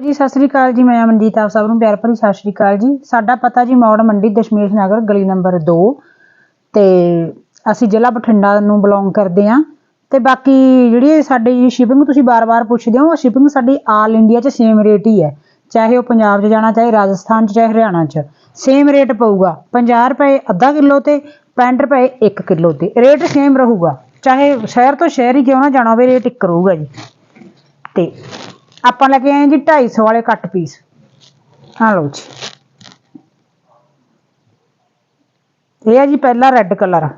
ਜੀ ਸਤਿ ਸ੍ਰੀ ਅਕਾਲ ਜੀ, ਮੈਂ ਅਮਨਦੀਪ ਆਪ ਸਭ ਨੂੰ ਪਿਆਰ ਭਰੀ ਸਤਿ ਸ੍ਰੀ ਅਕਾਲ ਜੀ। ਸਾਡਾ ਪਤਾ ਜੀ ਮੌੜ ਮੰਡੀ ਦਸ਼ਮੇਸ਼ ਨਗਰ, ਗਲੀ ਨੰਬਰ 2 ਤੇ ਅਸੀਂ ਜ਼ਿਲ੍ਹਾ ਬਠਿੰਡਾ ਨੂੰ ਬਿਲੋਂਗ ਕਰਦੇ ਹਾਂ। ਤੇ ਬਾਕੀ ਜਿਹੜੀ ਸਾਡੀ ਸ਼ਿਪਿੰਗ ਤੁਸੀਂ ਬਾਰ-ਬਾਰ ਪੁੱਛਦੇ ਹੋ ਸ਼ਿਪਿੰਗ ਸਾਡੀ ਆਲ ਇੰਡੀਆ 'ਚ ਸੇਮ ਰੇਟ ਹੀ ਹੈ। ਚਾਹੇ ਉਹ ਪੰਜਾਬ 'ਚ ਜਾਣਾ, ਚਾਹੇ ਰਾਜਸਥਾਨ 'ਚ, ਚਾਹੇ ਹਰਿਆਣਾ 'ਚ। ਸੇਮ ਰੇਟ ਪਊਗਾ। 50 ਰੁਪਏ ਅੱਧਾ ਕਿਲੋ ਤੇ 65 ਰੁਪਏ 1 ਕਿਲੋ ਤੇ। ਰੇਟ ਸੇਮ ਰਹੂਗਾ। ਚਾਹੇ ਸ਼ਹਿਰ ਤੋਂ ਸ਼ਹਿਰ ਹੀ ਕਿਉਂ ਨਾ ਜਾਣਾ ਹੋਵੇ ਰੇਟ ਇੱਕ ਰਹੂਗਾ ਜੀ। ਤੇ ਆਪਾਂ ਲੈ ਕੇ ਆਏ ਜੀ 250 ਵਾਲੇ ਕੱਟ ਪੀਸ ਹਾਂ ਲਓ ਜੀ। ਇਹ ਹੈ ਜੀ ਪਹਿਲਾ ਰੈੱਡ ਕਲਰ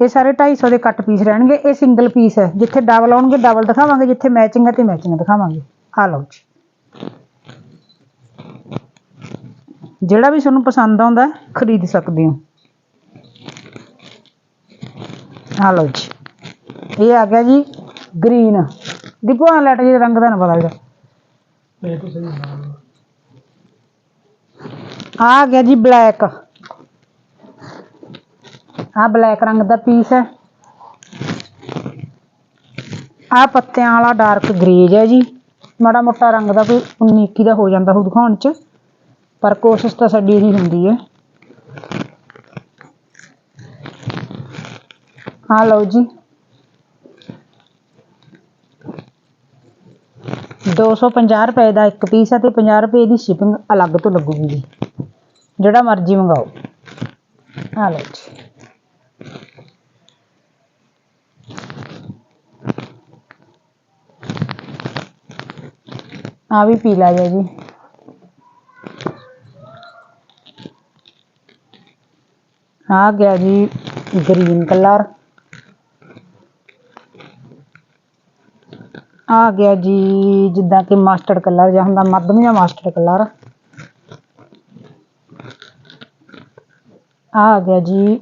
ਇਹ ਸਾਰੇ 250 ਦੇ ਕੱਟ ਪੀਸ ਰਹਿਣਗੇ। ਇਹ ਸਿੰਗਲ ਪੀਸ ਹੈ। ਜਿੱਥੇ ਡਬਲ ਆਉਣਗੇ ਡਬਲ ਦਿਖਾਵਾਂਗੇ। ਜਿੱਥੇ ਮੈਚਿੰਗ ਹੈ ਤੇ ਮੈਚਿੰਗ ਦਿਖਾਵਾਂਗੇ। ਆ ਲਓ ਜੀ। ਜਿਹੜਾ ਵੀ ਤੁਹਾਨੂੰ ਪਸੰਦ ਆਉਂਦਾ, ਖਰੀਦ ਸਕਦੇ ਹੋ। ਆ ਲਓ ਜੀ। ਇਹ ਆ ਗਿਆ ਜੀ ਗ੍ਰੀਨ ਦੀਪੂ ਆ ਲੈਟ ਜੀ ਰੰਗ ਦਾ ਨਾ ਪਤਾ ਇਹਦਾ। ਇਹ ਸਹੀ ਆ ਗਿਆ ਜੀ ਬਲੈਕ ਆ ਬਲੈਕ ਰੰਗ ਦਾ ਪੀਸ ਹੈ। ਆ ਪੱਤਿਆਂ ਵਾਲਾ ਡਾਰਕ ਗ੍ਰੇਜ ਹੈ ਜੀ। ਮਾੜਾ ਮੋਟਾ ਰੰਗ ਦਾ ਕੋਈ 19 21 ਦਾ ਹੋ ਜਾਂਦਾ ਹੋ ਦਿਖਾਉਣ ਚ, ਪਰ ਕੋਸ਼ਿਸ਼ ਤਾਂ ਸਾਡੀ ਇਹੀ ਹੁੰਦੀ ਹੈ। ਆ ਲਓ ਜੀ। 250 ਰੁਪਏ ਦਾ ਇੱਕ ਪੀਸ ਹੈ ਅਤੇ ਪੰਜਾਹ ਰੁਪਏ ਦੀ ਸ਼ਿਪਿੰਗ ਅਲੱਗ ਤੋਂ ਲੱਗੂਗੀ ਜੀ। ਜਿਹੜਾ ਮਰਜ਼ੀ ਮੰਗਵਾਓ ਆ ਲਓ ਜੀ। ਆ ਵੀ ਪੀਲਾ ਜਿਹਾ ਜੀ। ਆ ਗਿਆ ਜੀ ਗ੍ਰੀਨ ਕਲਰ। ਆ ਗਿਆ ਜੀ, ਜਿੱਦਾਂ ਕਿ ਮਾਸਟਰਡ ਕਲਰ ਜਾਂ ਹੁੰਦਾ ਮੱਧਮ ਜਾਂ ਮਾਸਟਰਡ ਕਲਰ। ਆ ਗਿਆ ਜੀ,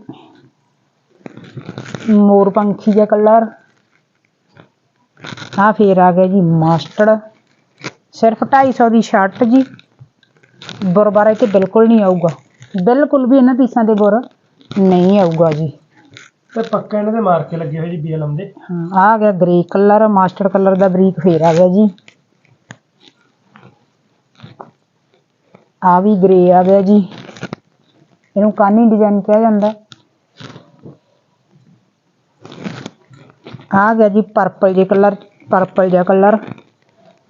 ਮੋਰ ਪੰਖੀ ਜਿਹਾ ਕਲਰ। ਆ ਫੇਰ ਆ ਗਿਆ ਜੀ ਮਾਸਟਰਡ ਸਿਰਫ 250 ਦੀ ਸ਼ਰਟ ਜੀ। ਬੁਰ ਬਾਰੇ ਤੇ ਬਿਲਕੁਲ ਨਹੀਂ ਆਊਗਾ। ਬਿਲਕੁਲ ਵੀ ਇਹਨਾਂ ਪੀਸਾਂ ਦੇ ਬੁਰ ਨਹੀਂ ਆਊਗਾ ਜੀ। ਤੇ ਪੱਕਾ ਇਹਨਾਂ ਦੇ ਮਾਰ ਲੱਗੇ ਹੋਏ ਜੀ ਬੀਐਲਐਮ ਦੇ। ਹਾਂ ਆ ਗਿਆ ਗ੍ਰੇ ਕਲਰ ਮਾਸਟਰ ਕਲਰ ਦਾ ਬਰੀਕ ਫੇਰ ਆ ਗਿਆ ਜੀ। ਆ ਵੀ ਗ੍ਰੇ ਆ ਗਿਆ ਜੀ। ਇਹਨੂੰ ਕਾਨੀ ਡਿਜ਼ਾਈਨ ਕਿਹਾ ਜਾਂਦਾ। ਆ ਗਿਆ ਜੀ ਪਰਪਲ ਜੇ ਕਲਰ ਪਰਪਲ ਜਿਹਾ ਕਲਰ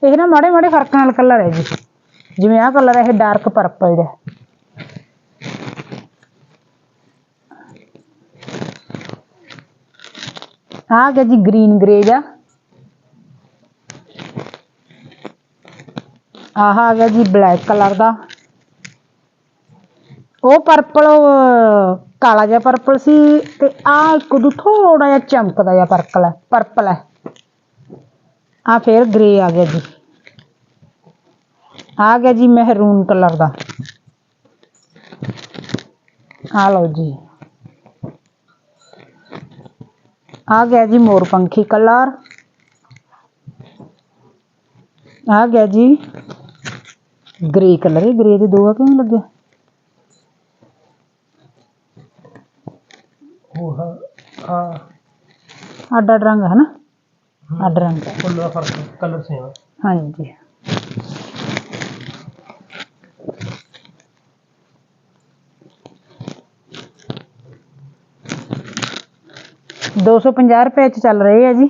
ਇਹ ਨਾ ਮਾੜੇ ਮਾੜੇ ਫ਼ਰਕ ਨਾਲ ਕਲਰ ਹੈ ਜੀ। ਜਿਵੇਂ ਆਹ ਕਲਰ ਹੈ ਇਹ ਡਾਰਕ ਪਰਪਲ ਜਿਹਾ। ਆ ਗਿਆ ਜੀ ਗ੍ਰੀਨ ਗ੍ਰੇ ਜਿਹਾ ਆਹ ਆ ਗਿਆ ਜੀ ਬਲੈਕ ਕਲਰ ਦਾ ਉਹ ਪਰਪਲ ਕਾਲਾ ਜਿਹਾ ਪਰਪਲ ਸੀ ਤੇ ਆ ਇੱਕ ਉਦੋਂ ਥੋੜਾ ਜਿਹਾ ਚਮਕਦਾ ਜਿਹਾ ਪਰਪਲ ਹੈ ਪਰਪਲ ਹੈ ਆ ਫੇਰ ਗ੍ਰੇ ਆ ਗਿਆ ਜੀ ਆ ਗਿਆ ਜੀ ਮਹਿਰੂਨ ਕਲਰ ਦਾ ਆ ਲਓ ਜੀ ਆ ਗਿਆ ਜੀ ਮੋਰ ਪੰਖੀ ਕਲਰ ਆ ਗਿਆ ਜੀ ਗ੍ਰੇ ਕਲਰ ਇਹ ਗ੍ਰੇ ਦੇ ਦੋ ਆ ਕਿਉਂ ਲੱਗਿਆ ਉਹ ਆ ਅੱਡ ਅੱਡ ਰੰਗ ਹੈ ਨਾ ਅੱਡ ਰੰਗ ਹੈ। ਫੁੱਲ ਦਾ ਫ਼ਰਕ ਕਲਰ ਸੇਮ ਹਾਂਜੀ ਦੋ ਸੌ ਪੰਜਾਹ ਰੁਪਏ ਚ ਚੱਲ ਰਹੇ ਆ ਜੀ।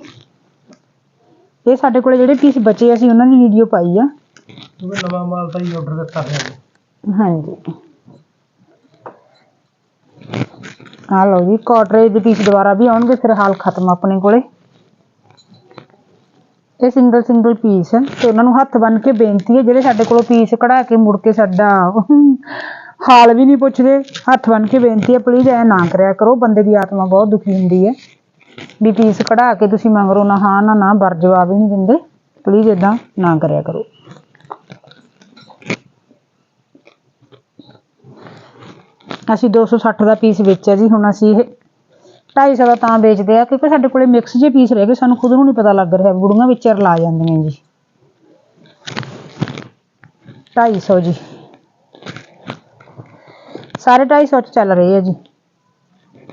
ਇਹ ਸਾਡੇ ਕੋਲੇ ਜਿਹੜੇ ਪੀਸ ਬਚੇ ਅਸੀਂ ਉਹਨਾਂ ਦੀ ਵੀਡੀਓ ਪਾਈ ਆ। ਕਿਉਂਕਿ ਨਵਾਂ ਮਾਲ ਤਾਂ ਹੀ ਆਰਡਰ ਦਿੱਤਾ ਹੋਇਆ ਜੀ। ਹਾਂਜੀ। ਆ ਲਓ ਜੀ ਕਾਟਰੇਜ ਦੇ ਪੀਸ ਦੁਬਾਰਾ ਵੀ ਆਉਣਗੇ ਫਿਰ ਹਾਲ ਖਤਮ ਆਪਣੇ ਕੋਲੇ। ਇਹ ਸਿੰਗਲ ਸਿੰਗਲ ਪੀਸ ਹੈ ਤੇ ਉਹਨਾਂ ਨੂੰ ਹੱਥ ਬੰਨ ਕੇ ਬੇਨਤੀ ਹੈ ਜਿਹੜੇ ਸਾਡੇ ਕੋਲੋਂ ਪੀਸ ਕਢਾ ਕੇ ਮੁੜ ਕੇ ਸਾਡਾ ਹਾਲ ਵੀ ਨਹੀਂ ਪੁੱਛਦੇ ਹੱਥ ਬੰਨ ਕੇ ਬੇਨਤੀ ਹੈ ਪਲੀਜ਼ ਐ ਨਾ ਕਰਿਆ ਕਰੋ ਬੰਦੇ ਦੀ ਆਤਮਾ ਬਹੁਤ ਦੁਖੀ ਹੁੰਦੀ ਹੈ। ਵੀ ਪੀਸ ਕਢਾ ਕੇ ਤੁਸੀਂ ਮੰਗਰੋ ਨਾ ਹਾਂ, ਨਾ ਨਾ ਬਰ ਜਵਾਬ ਹੀ ਨਹੀਂ ਦਿੰਦੇ। ਪਲੀਜ਼ ਇਦਾਂ ਨਾ ਕਰਿਆ ਕਰੋ। ਅਸੀਂ 260 ਦਾ ਪੀਸ ਵੇਚਿਆ ਜੀ, ਹੁਣ ਅਸੀਂ ਇਹ 250 ਦਾ ਤਾਂ ਵੇਚਦੇ ਆ, ਕਿਉਂਕਿ ਸਾਡੇ ਕੋਲੇ ਮਿਕਸ ਜੇ ਪੀਸ ਰਹਿ ਗਏ, ਸਾਨੂੰ ਖੁਦ ਨੂੰ ਨਹੀਂ ਪਤਾ ਲੱਗ ਰਿਹਾ, ਬੁੜੀਆਂ ਵਿੱਚ ਰਲਾ ਜਾਂਦੀਆਂ ਜੀ। 250 ਜੀ। ਸਾਰੇ 250 ਚ ਚੱਲ ਰਹੇ ਆ ਜੀ।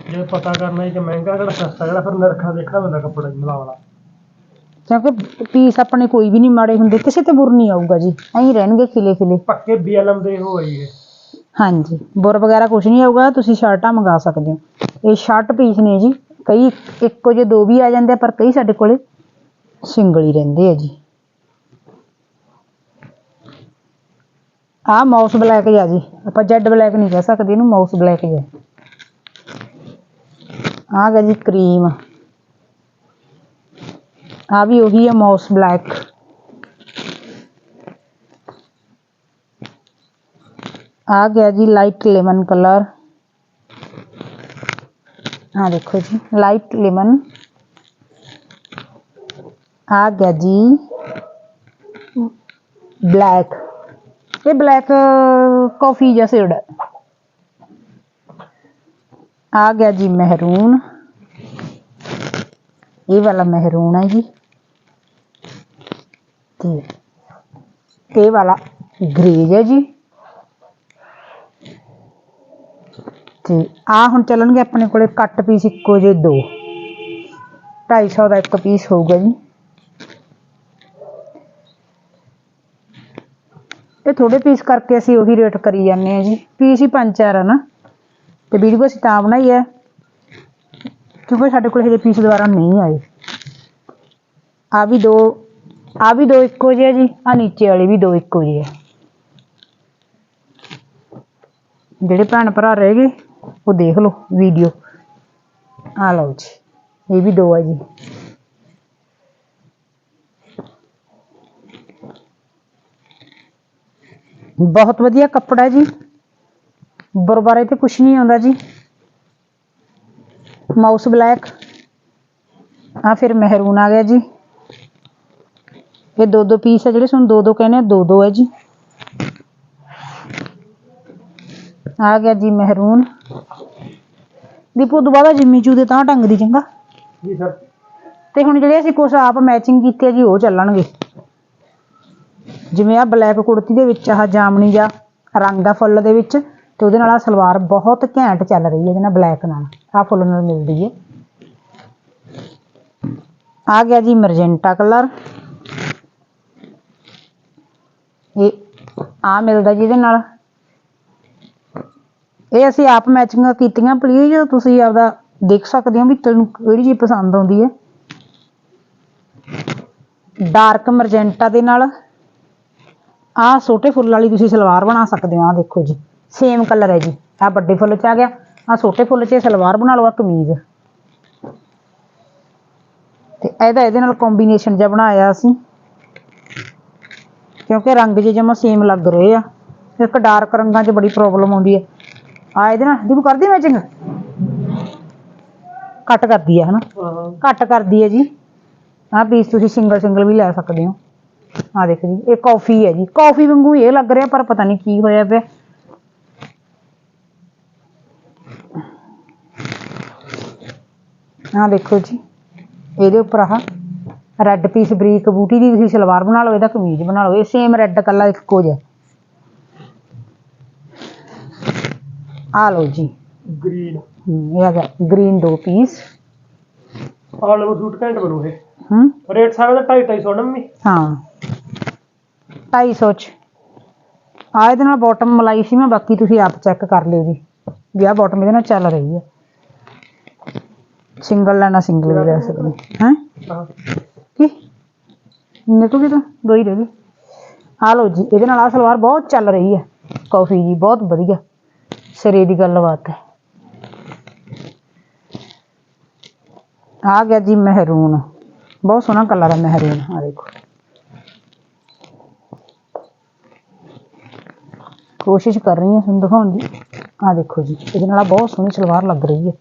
ਜੇ ਪਤਾ ਕਰਨਾ ਹੈ ਕਿ ਮਹਿੰਗਾ ਕਿਹੜਾ ਸਸਤਾ ਕਿਹੜਾ ਫਿਰ ਨਿਰਖਾ ਦੇਖਣਾ ਪੈਂਦਾ ਕੱਪੜਾ ਜੀ ਮਿਲਾ ਵਾਲਾ। ਕਿਉਂਕਿ ਪੀਸ ਆਪਣੇ ਕੋਈ ਵੀ ਨਹੀਂ ਮਾੜੇ ਹੁੰਦੇ ਕਿਸੇ ਤੇ ਬੁਰ ਨਹੀਂ ਆਊਗਾ ਜੀ। ਐਂ ਰਹਿਣਗੇ ਖਿਲੇ ਖਿਲੇ। ਪੱਕੇ BLM ਦੇ ਹੈ ਜੀ ਇਹ। ਹਾਂਜੀ ਬੁਰ ਵਗੈਰਾ ਕੁਝ ਨਹੀਂ ਆਊਗਾ ਤੁਸੀਂ ਸ਼ਰਟਾਂ ਮੰਗਾ ਸਕਦੇ ਹੋ। ਇਹ ਸ਼ਰਟ ਪੀਸ ਨੇ ਜੀ ਕਈ ਇੱਕੋ ਜਿਹੇ ਦੋ ਵੀ ਆ ਜਾਂਦੇ ਆ, ਪਰ ਕਈ ਸਾਡੇ ਕੋਲੇ ਸਿੰਗਲ ਹੀ ਰਹਿੰਦੇ ਆ ਜੀ। ਆਹ ਮਾਊਸ ਬਲੈਕ ਆ ਜੀ ਆਪਾਂ ਜੈਡ ਬਲੈਕ ਨਹੀਂ ਕਹਿ ਸਕਦੇ ਇਹਨੂੰ ਮਾਊਸ ਬਲੈਕ ਹੀ ਹੈ ਆਹ ਗਾ ਜੀ ਕਰੀਮ ਆ ਵੀ ਉਹੀ ਹੈ ਮਾਊਸ ਬਲੈਕ ਆ ਗਿਆ ਜੀ ਲਾਈਟ ਲੈਮਨ ਕਲਰ ਆ ਦੇਖੋ ਜੀ ਲਾਈਟ ਲੈਮਨ ਆ ਗਿਆ ਜੀ ਬਲੈਕ ਇਹ ਬਲੈਕ ਕਾਫੀ ਜਿਹਾ ਸ਼ੇਡ ਹੈ ਆ ਗਿਆ ਜੀ ਮਹਿਰੂਨ। ਇਹ ਵਾਲਾ ਮਹਿਰੂਨ ਹੈ ਜੀ। ਤੇ ਇਹ ਵਾਲਾ ਗ੍ਰੇਜ ਹੈ ਜੀ। ਤੇ ਆ ਹੁਣ ਚੱਲਣਗੇ ਆਪਣੇ ਕੋਲੇ ਕੱਟ ਪੀਸ ਇੱਕੋ ਜਿਹੇ ਦੋ। 250 ਦਾ ਇੱਕ ਪੀਸ ਹੋਊਗਾ ਜੀ। ਇਹ ਥੋੜੇ ਪੀਸ ਕਰਕੇ ਅਸੀਂ ਉਹੀ ਰੇਟ ਕਰੀ ਜਾਂਦੇ ਆ ਜੀ। ਪੀਸ ਹੀ ਪੰਜ ਚਾਰ ਆ ਨਾ। ਤੇ ਵੀਡੀਓ ਅਸੀਂ ਤਾਂ ਬਣਾਈ ਹੈ। ਕਿਉਂਕਿ ਸਾਡੇ ਕੋਲ ਹਜੇ ਪੀਸ ਦੁਬਾਰਾ ਨਹੀਂ ਆਏ ਆ ਵੀ ਦੋ, ਆ ਵੀ ਦੋ ਇੱਕੋ ਜਿਹੇ ਆ ਜੀ, ਆ ਨੀਚੇ ਵਾਲੇ ਵੀ ਦੋ ਇੱਕੋ ਜਿਹੇ ਆ। ਜਿਹੜੇ ਭੈਣ ਭਰਾ ਰਹਿ ਗਏ, ਉਹ ਦੇਖ ਲਓ ਵੀਡੀਓ। ਆ ਲਓ ਜੀ, ਇਹ ਵੀ ਦੋ ਆ ਜੀ। ਬਹੁਤ ਵਧੀਆ ਕੱਪੜਾ ਹੈ ਜੀ। ਬਰਬਾਰੇ ਤੇ ਕੁਝ ਨਹੀਂ ਆਉਂਦਾ ਜੀ। ਮਾਊਸ ਬਲੈਕ ਆ ਫਿਰ ਮਹਿਰੂਨ ਆ ਗਿਆ ਜੀ। ਇਹ ਦੋ ਦੋ ਪੀਸ ਆ ਜਿਹੜੇ ਤੁਹਾਨੂੰ ਦੋ ਦੋ ਕਹਿੰਦੇ ਆ ਦੋ ਦੋ ਹੈ ਜੀ। ਆ ਗਿਆ ਜੀ ਮਹਿਰੂਨ। ਦੀਪੂ ਦੁਬਾਰਾ ਜਿੰਮੀ ਚੂ ਦੇ ਤਾਂ ਢੰਗ ਦੀ ਚੰਗਾ। ਜੀ ਸਰ। ਤੇ ਹੁਣ ਜਿਹੜੇ ਅਸੀਂ ਕੁਛ ਆਪ ਮੈਚਿੰਗ ਕੀਤੇ ਆ ਜੀ ਉਹ ਚੱਲਣਗੇ। ਜਿਵੇਂ ਆ ਬਲੈਕ ਕੁੜਤੀ ਦੇ ਵਿੱਚ ਆਹ ਜਾਮਣੀ ਜਾਂ ਰੰਗ ਦਾ ਫੁੱਲ ਦੇ ਵਿੱਚ। ਤੇ ਉਹਦੇ ਨਾਲ ਆ ਸਲਵਾਰ ਬਹੁਤ ਘੈਂਟ ਚੱਲ ਰਹੀ ਹੈ ਇਹਦੇ ਨਾਲ ਬਲੈਕ ਨਾਲ। ਆ ਫੁੱਲ ਨਾਲ ਮਿਲਦੀ ਹੈ। ਆ ਗਿਆ ਜੀ ਮਰਜੈਂਟਾ ਕਲਰ। ਇਹ ਆ ਮਿਲਦਾ ਜੀ ਇਹਦੇ ਨਾਲ। ਇਹ ਅਸੀਂ ਆਪ ਮੈਚਿੰਗਾਂ ਕੀਤੀਆਂ ਪਲੀਜ਼ ਤੁਸੀਂ ਆਪਦਾ ਦੇਖ ਸਕਦੇ ਹੋ ਵੀ ਤੈਨੂੰ ਕਿਹੜੀ ਚੀਜ਼ ਪਸੰਦ ਆਉਂਦੀ ਹੈ। ਡਾਰਕ ਮਰਜੈਂਟਾ ਦੇ ਨਾਲ। ਆਹ ਛੋਟੇ ਫੁੱਲ ਵਾਲੀ ਤੁਸੀਂ ਸਲਵਾਰ ਬਣਾ ਸਕਦੇ ਹੋ, ਆਹ ਦੇਖੋ ਜੀ। ਸੇਮ ਕਲਰ ਹੈ ਜੀ। ਆਹ ਵੱਡੇ ਫੁੱਲ ਚ ਆ ਗਿਆ, ਆਹ ਛੋਟੇ ਫੁੱਲ ਚ ਸਲਵਾਰ ਬਣਾ ਲਓ ਆ ਕਮੀਜ਼। ਤੇ ਇਹਦਾ ਇਹਦੇ ਨਾਲ ਕੰਬੀਨੇਸ਼ਨ ਜਿਹਾ ਬਣਾਇਆ ਅਸੀਂ। ਕਿਉਂਕਿ ਰੰਗ ਜੇ ਜਮਾ ਸੇਮ ਲੱਗ ਰਹੇ ਆ। ਇੱਕ ਡਾਰਕ ਰੰਗਾਂ 'ਚ ਬੜੀ ਪ੍ਰੋਬਲਮ ਆਉਂਦੀ ਹੈ। ਆ ਇਹਦੇ ਨਾਲ, ਦੀਪ ਕਰਦੀ ਮੈਚਿੰਗ ਕੱਟ ਕਰਦੀ ਹੈ, ਹਨਾ? ਕੱਟ ਕਰਦੀ ਹੈ ਜੀ। ਆਹ ਪੀਸ ਤੁਸੀਂ ਸਿੰਗਲ ਸਿੰਗਲ ਵੀ ਲੈ ਸਕਦੇ ਹੋ। ਆਹ ਦੇਖੋ ਜੀ, ਇਹ ਕਾਫੀ ਹੈ ਜੀ। ਕਾਫੀ ਵਾਂਗੂ ਇਹ ਲੱਗ ਰਿਹਾ, ਪਰ ਪਤਾ ਨਹੀਂ ਕੀ ਹੋਇਆ ਪਿਆ। ਆਹ ਦੇਖੋ ਜੀ ਇਹਦੇ ਉੱਪਰ ਆਹ ਰੈੱਡ ਪੀਸ ਬਰੀਕ ਬੂਟੀ ਦੀ ਤੁਸੀਂ ਸਲਵਾਰ ਬਣਾ ਲਓ ਇਹਦਾ ਕਮੀਜ਼ ਬਣਾ ਲਓ ਇਹ ਸੇਮ ਰੈੱਡ ਕਲਰ ਇੱਕੋ ਜਿਹਾ ਆ ਲਓ ਜੀ। ਗ੍ਰੀਨ ਇਹ ਹੈਗਾ ਗ੍ਰੀਨ ਦੋ ਪੀਸ ਆਲ ਓਵਰ ਸੂਟ ਘੈਂਟ ਬਣੂ ਇਹ। ਹੂੰ। ਰੇਟ ਸਾਰਾ ਦਾ 2.5 250 ਨਾ ਮੰਮੀ ਹਾਂ। 250 ਚ। ਆ ਇਹਦੇ ਨਾਲ ਬਾਟਮ ਮਲਾਈ ਸੀ ਮੈਂ ਬਾਕੀ ਤੁਸੀਂ ਆਪ ਚੈੱਕ ਕਰ ਲਿਓ ਜੀ। ਵੀ ਆਹ ਬਾਟਮ ਇਹਦੇ ਨਾਲ ਚੱਲ ਰਹੀ ਹੈ। ਸਿੰਗਲ ਲੈਣਾ ਸਿੰਗਲ ਵੀ ਲੈ ਸਕਦੇ ਹੈ ਹਾਂ ਕੀ ਨਿਕਲ ਤਾਂ ਦੋ ਹੀ ਰਹਿ ਗਏ ਆ ਲਓ ਜੀ ਇਹਦੇ ਨਾਲ ਆ ਸਲਵਾਰ ਬਹੁਤ ਚੱਲ ਰਹੀ ਹੈ। ਕਾਫੀ ਜੀ ਬਹੁਤ ਵਧੀਆ। ਸਿਰੇ ਦੀ ਗੱਲਬਾਤ ਹੈ। ਆ ਗਿਆ ਜੀ ਮਹਿਰੂਨ। ਬਹੁਤ ਸੋਹਣਾ ਕਲਰ ਹੈ ਮਹਿਰੂਨ। ਆ ਦੇਖੋ। ਕੋਸ਼ਿਸ਼ ਕਰ ਰਹੀ ਹਾਂ ਤੁਹਾਨੂੰ ਦਿਖਾਉਣ ਦੀ। ਆ ਦੇਖੋ ਜੀ ਇਹਦੇ ਨਾਲ ਆਹ ਬਹੁਤ ਸੋਹਣੀ ਸਲਵਾਰ ਲੱਗ ਰਹੀ ਹੈ।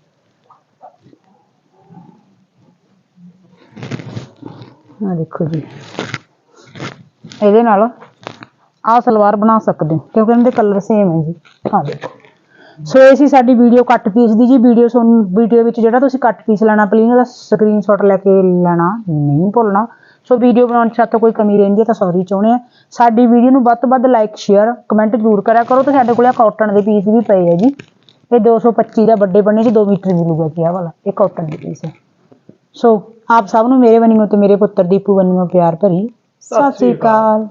ਆ ਦੇਖੋ ਜੀ। ਇਹਦੇ ਨਾਲ ਆਹ ਸਲਵਾਰ ਬਣਾ ਸਕਦੇ ਹੋ, ਕਿਉਂਕਿ ਇਹਨਾਂ ਦੇ ਕਲਰ ਸੇਮ ਹੈ ਜੀ। ਆ ਦੇਖੋ। ਸੋ ਇਹ ਸੀ ਸਾਡੀ ਵੀਡੀਓ ਕੱਟ ਪੀਸ ਦੀ ਜੀ। ਵੀਡੀਓ ਤੁਹਾਨੂੰ ਵੀਡੀਓ ਵਿੱਚ ਜਿਹੜਾ ਤੁਸੀਂ ਕੱਟ ਪੀਸ ਲੈਣਾ ਪਲੀਜ਼ ਉਹਦਾ ਸਕਰੀਨਸ਼ਾਟ ਲੈ ਕੇ ਲੈਣਾ, ਨਹੀਂ ਭੁੱਲਣਾ। ਸੋ ਵੀਡੀਓ ਬਣਾਉਣ 'ਚ ਸਾਤੋਂ ਕੋਈ ਕਮੀ ਰਹਿੰਦੀ ਹੈ ਤਾਂ ਸੌਰੀ ਚਾਹੁੰਦੇ ਆ ਸਾਡੀ ਵੀਡੀਓ ਨੂੰ ਵੱਧ ਤੋਂ ਵੱਧ ਲਾਈਕ ਸ਼ੇਅਰ ਕਮੈਂਟ ਜ਼ਰੂਰ ਕਰਿਆ ਕਰੋ। ਤੇ ਸਾਡੇ ਕੋਲ ਆ ਕਾਟਨ ਦੇ ਪੀਸ ਵੀ ਪਏ ਆ ਜੀ। ਇਹ 225 ਦਾ ਵੱਡੇ ਬੰਨੇ ਚ 2 ਮੀਟਰ ਮਿਲੂਗਾ ਜੀ ਆਹ ਵਾਲਾ। ਇਹ ਕਾਟਨ ਦੇ ਪੀਸ ਹੈ। ਸੋ ਆਪ ਸਭ ਨੂੰ ਮੇਰੇ ਵੱਲੋਂ ਤੇ ਮੇਰੇ ਪੁੱਤਰ ਦੀਪੂ ਵੱਲੋਂ ਪਿਆਰ ਭਰੀ। ਸਤਿ ਸ੍ਰੀ ਅਕਾਲ।